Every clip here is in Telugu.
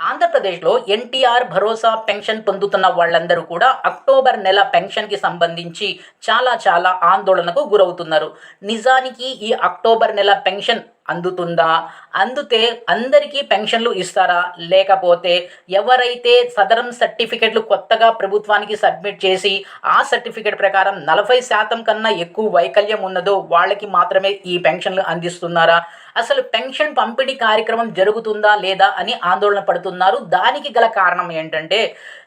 ఆంధ్రప్రదేశ్లో ఎన్టీఆర్ భరోసా పెన్షన్ పొందుతున్న వాళ్ళందరూ కూడా అక్టోబర్ నెల పెన్షన్కి సంబంధించి చాలా చాలా ఆందోళనకు గురవుతున్నారు. నిజానికి ఈ అక్టోబర్ నెల పెన్షన్ అందుతుందా? అందుతే అందరికీ పెన్షన్లు ఇస్తారా? లేకపోతే ఎవరైతే సదరం సర్టిఫికెట్లు కొత్తగా ప్రభుత్వానికి సబ్మిట్ చేసి ఆ సర్టిఫికెట్ ప్రకారం నలభై శాతం కన్నా ఎక్కువ వైకల్యం ఉన్నదో వాళ్ళకి మాత్రమే ఈ పెన్షన్లు అందిస్తున్నారా? అసలు పెన్షన్ పంపిణీ కార్యక్రమం జరుగుతుందా లేదా అని ఆందోళన పడుతున్నారు. దానికి గల కారణం ఏంటంటే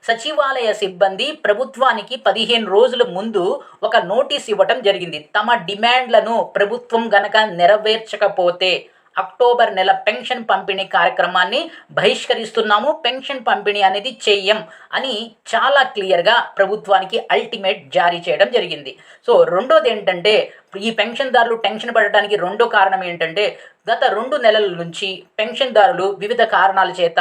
సచివాలయ సిబ్బంది ప్రభుత్వానికి పదిహేను రోజుల ముందు ఒక నోటీస్ ఇవ్వటం జరిగింది. తమ డిమాండ్లను ప్రభుత్వం గనక నెరవేర్చకపోతే అక్టోబర్ నెల పెన్షన్ పంపిణీ కార్యక్రమాన్ని బహిష్కరిస్తున్నాము. పెన్షన్ పంపిణీ అనేది చెయ్యం అని చాలా క్లియర్గా ప్రభుత్వానికి అల్టిమేట్ జారీ చేయడం జరిగింది. సో రెండోది ఏంటంటే ఈ పెన్షన్దారులు టెన్షన్ పడటానికి రెండో కారణం ఏంటంటే గత రెండు నెలల నుంచి పెన్షన్దారులు వివిధ కారణాల చేత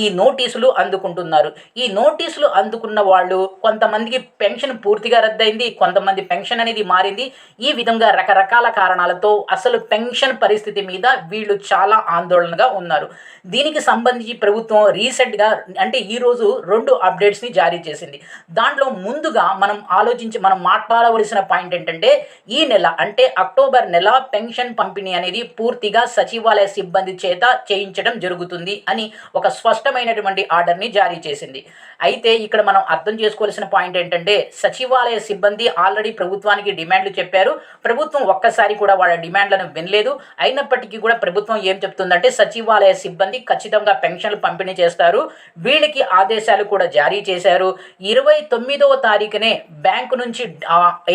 ఈ నోటీసులు అందుకుంటున్నారు. ఈ నోటీసులు అందుకున్న వాళ్ళు కొంతమందికి పెన్షన్ పూర్తిగా రద్దయింది కొంతమంది పెన్షన్ అనేది మారింది. ఈ విధంగా రకరకాల కారణాలతో అసలు పెన్షన్ పరిస్థితి మీద వీళ్ళు చాలా ఆందోళనగా ఉన్నారు. దీనికి సంబంధించి ప్రభుత్వం రీసెంట్గా అంటే ఈరోజు రెండు అప్డేట్స్ని జారీ చేసింది. దాంట్లో ముందుగా మనం ఆలోచించి మనం మాట్లాడవలసిన పాయింట్ ఏంటంటే ఈ నెల అంటే అక్టోబర్ నెల పెన్షన్ పంపిణీ అనేది పూర్తిగా సచివాలయ సిబ్బంది చేత చేయించడం జరుగుతుంది అని ఒక స్పష్టమైనటువంటి ఆర్డర్ని జారీ చేసింది. అయితే ఇక్కడ మనం అర్థం చేసుకోవాల్సిన పాయింట్ ఏంటంటే సచివాలయ సిబ్బంది ఆల్రెడీ ప్రభుత్వానికి డిమాండ్లు చెప్పారు. ప్రభుత్వం ఒక్కసారి కూడా వాళ్ళ డిమాండ్లను వినలేదు. అయినప్పటికీ కూడా ప్రభుత్వం ఏం చెప్తుందంటే సచివాలయ సిబ్బంది ఖచ్చితంగా పెన్షన్లు పంపిణీ చేస్తారు. వీళ్ళకి ఆదేశాలు కూడా జారీ చేశారు. ఇరవై తొమ్మిదవ తారీఖునే బ్యాంకు నుంచి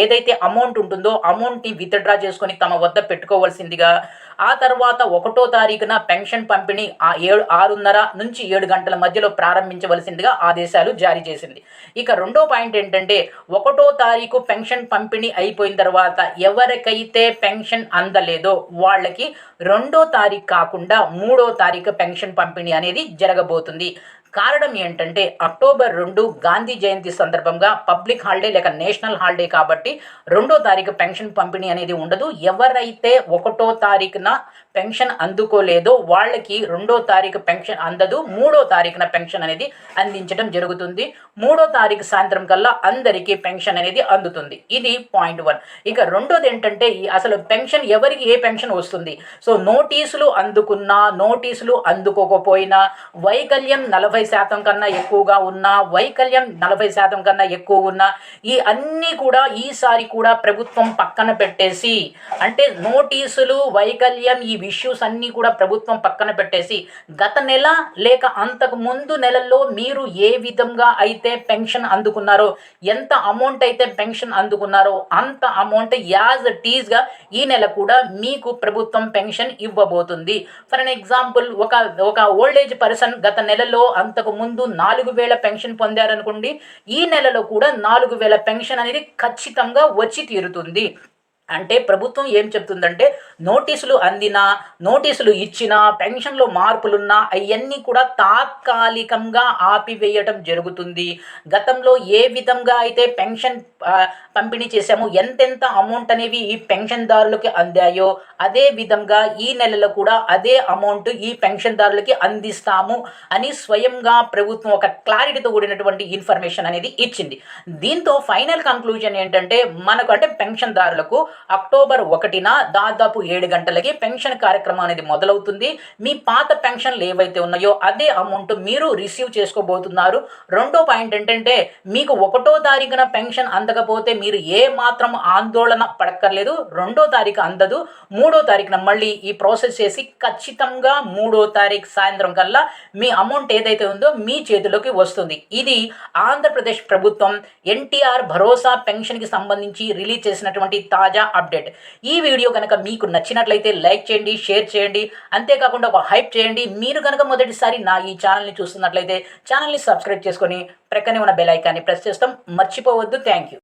ఏదైతే అమౌంట్ ఉంటుందో అమౌంట్ని విత్డ్రా చేసుకొని తమ వద్ద పెట్టుకోవాల్సిందిగా ఆ తర్వాత ఒకటో తారీఖున పెన్షన్ పంపిణీ ఆ ఏడు ఆరున్నర నుంచి ఏడు గంటల మధ్యలో ప్రారంభించవలసిందిగా ఆదేశాలు జారీ చేసింది. ఇక రెండో పాయింట్ ఏంటంటే ఒకటో తారీఖు పెన్షన్ పంపిణీ అయిపోయిన తర్వాత ఎవరికైతే పెన్షన్ అందలేదో వాళ్ళకి రెండో తారీఖు కాకుండా మూడో తారీఖు పెన్షన్ పంపిణీ అనేది జరగబోతుంది. కారణం ఏంటంటే అక్టోబర్ రెండు గాంధీ జయంతి సందర్భంగా పబ్లిక్ హాలిడే లేక నేషనల్ హాలిడే కాబట్టి రెండో తారీఖు పెన్షన్ పంపిణీ అనేది ఉండదు. ఎవరైతే ఒకటో తారీఖున పెన్షన్ అందుకోలేదో వాళ్ళకి రెండో తారీఖు పెన్షన్ అందదు మూడో తారీఖున పెన్షన్ అనేది అందించడం జరుగుతుంది. మూడో తారీఖు సాయంత్రం కల్లా అందరికీ పెన్షన్ అనేది అందుతుంది. ఇది పాయింట్ వన్. ఇక రెండోది ఏంటంటే అసలు పెన్షన్ ఎవరికి ఏ పెన్షన్ వస్తుంది? సో నోటీసులు అందుకున్నా నోటీసులు అందుకోకపోయినా వైకల్యం నలభై శాతం కన్నా ఎక్కువగా ఉన్నా వైకల్యం నలభై శాతం కన్నా ఎక్కువ ఉన్నా ఈ అన్నీ కూడా ఈసారి కూడా ప్రభుత్వం పక్కన పెట్టేసి అంటే నోటీసులు వైకల్యం ఈ ఇష్యూస్ అన్నీ కూడా ప్రభుత్వం పక్కన పెట్టేసి గత నెల లేక అంతకు ముందు నెలల్లో మీరు ఏ విధంగా అయితే పెన్షన్ అందుకున్నారో ఎంత అమౌంట్ అయితే పెన్షన్ అందుకున్నారో అంత అమౌంట్ యాజ్ టీజ్గా ఈ నెల కూడా మీకు ప్రభుత్వం పెన్షన్ ఇవ్వబోతుంది. ఫర్ అన్ ఎగ్జాంపుల్ ఒక ఒక ఓల్డ్ ఏజ్ పర్సన్ గత నెలలో అంతకు ముందు నాలుగు వేల పెన్షన్ పొందారనుకోండి ఈ నెలలో కూడా నాలుగు వేల పెన్షన్ అనేది ఖచ్చితంగా వచ్చి తీరుతుంది. అంటే ప్రభుత్వం ఏం చెప్తుందంటే నోటీసులు అందినా నోటీసులు ఇచ్చినా పెన్షన్లో మార్పులున్నా అవన్నీ కూడా తాత్కాలికంగా ఆపివేయటం జరుగుతుంది. గతంలో ఏ విధంగా అయితే పెన్షన్ పంపిణీ చేశామో ఎంతెంత అమౌంట్ అనేవి ఈ పెన్షన్దారులకి అందాయో అదే విధంగా ఈ నెలలో కూడా అదే అమౌంట్ ఈ పెన్షన్దారులకి అందిస్తాము అని స్వయంగా ప్రభుత్వం ఒక క్లారిటీతో కూడినటువంటి ఇన్ఫర్మేషన్ అనేది ఇచ్చింది. దీంతో ఫైనల్ కంక్లూజన్ ఏంటంటే మనకు అంటే పెన్షన్దారులకు అక్టోబర్ ఒకటిన దాదాపు ఏడు గంటలకి పెన్షన్ కార్యక్రమం అనేది మొదలవుతుంది. మీ పాత పెన్షన్లు ఏవైతే ఉన్నాయో అదే అమౌంట్ మీరు రిసీవ్ చేసుకోబోతున్నారు. రెండో పాయింట్ ఏంటంటే మీకు ఒకటో తారీఖున పెన్షన్ అందకపోతే మీరు ఏ మాత్రం ఆందోళన పడక్కర్లేదు. రెండో తారీఖు అందదు. మూడో తారీఖున మళ్ళీ ఈ ప్రాసెస్ చేసి ఖచ్చితంగా మూడో తారీఖు సాయంత్రం కల్లా మీ అమౌంట్ ఏదైతే ఉందో మీ చేతిలోకి వస్తుంది. ఇది ఆంధ్రప్రదేశ్ ప్రభుత్వం ఎన్టీఆర్ భరోసా పెన్షన్కి సంబంధించి రిలీజ్ చేసినటువంటి తాజా అప్డేట్. ఈ వీడియో కనుక మీకు నచ్చినట్లయితే లైక్ చేయండి షేర్ చేయండి అంతేకాకుండా ఒక హైప్ చేయండి. మీరు కనుక మొదటిసారి నా ఈ ఛానల్ని చూస్తున్నట్లయితే ఛానల్ని సబ్స్క్రైబ్ చేసుకొని ప్రక్కనే ఉన్న బెల్ ఐకాన్ని ప్రెస్ చేస్తాం. మర్చిపోవద్దు. Thank you.